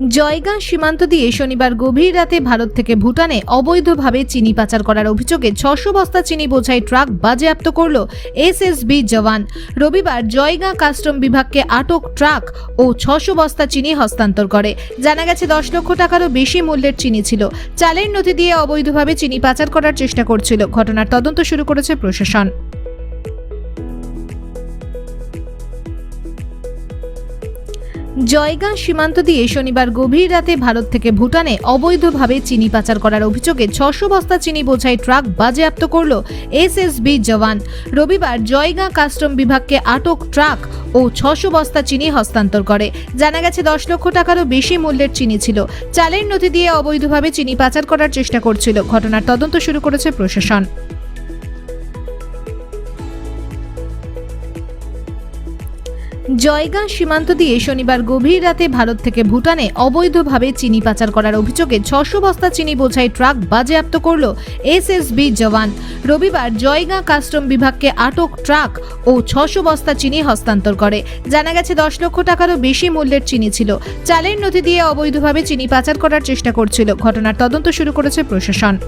জয়গাঁ সীমান্ত দিয়ে শনিবার গভীর রাতে ভারত থেকে ভুটানে অবৈধভাবে চিনি পাচার করার অভিযোগে ছশো বস্তা চিনি বোঝাই ট্রাক বাজেয়াপ্ত করল এসএসবি জওয়ান। রবিবার জয়গাঁ কাস্টম বিভাগকে আটক ট্রাক ও ছশো বস্তা চিনি হস্তান্তর করে। জানা গেছে, দশ লক্ষ টাকারও বেশি মূল্যের চিনি ছিল। চালের নথি দিয়ে অবৈধভাবে চিনি পাচার করার চেষ্টা করছিল। ঘটনার তদন্ত শুরু করেছে প্রশাসন। জয়গাঁ সীমান্ত দিয়ে শনিবার গভীর রাতে ভারত থেকে ভুটানে অবৈধভাবে চিনি পাচার করার অভিযোগে ছশো বস্তা চিনি বোঝাই ট্রাক বাজেয়াপ্ত করল এসএসবি জওয়ান। রবিবার জয়গাঁ কাস্টম বিভাগকে আটক ট্রাক ও ছশো বস্তা চিনি হস্তান্তর করে। জানা গেছে, দশ লক্ষ টাকারও বেশি মূল্যের চিনি ছিল। চালের নথি দিয়ে অবৈধভাবে চিনি পাচার করার চেষ্টা করছিল। ঘটনার তদন্ত শুরু করেছে প্রশাসন। জয়গাঁ সীমান্ত দিয়ে শনিবার গভীর রাতে ভারত থেকে ভুটানে অবৈধভাবে চিনি পাচার করার অভিযোগে ছশো বস্তা চিনি বোঝাই ট্রাক বাজেয়াপ্ত করল এসএসবি জওয়ান। রবিবার জয়গাঁ কাস্টম বিভাগকে আটক ট্রাক ও ছশো বস্তা চিনি হস্তান্তর করে। জানা গেছে, দশ লক্ষ টাকারও বেশি মূল্যের চিনি ছিল। চালের নথি দিয়ে অবৈধভাবে চিনি পাচার করার চেষ্টা করছিল। ঘটনার তদন্ত শুরু করেছে প্রশাসন।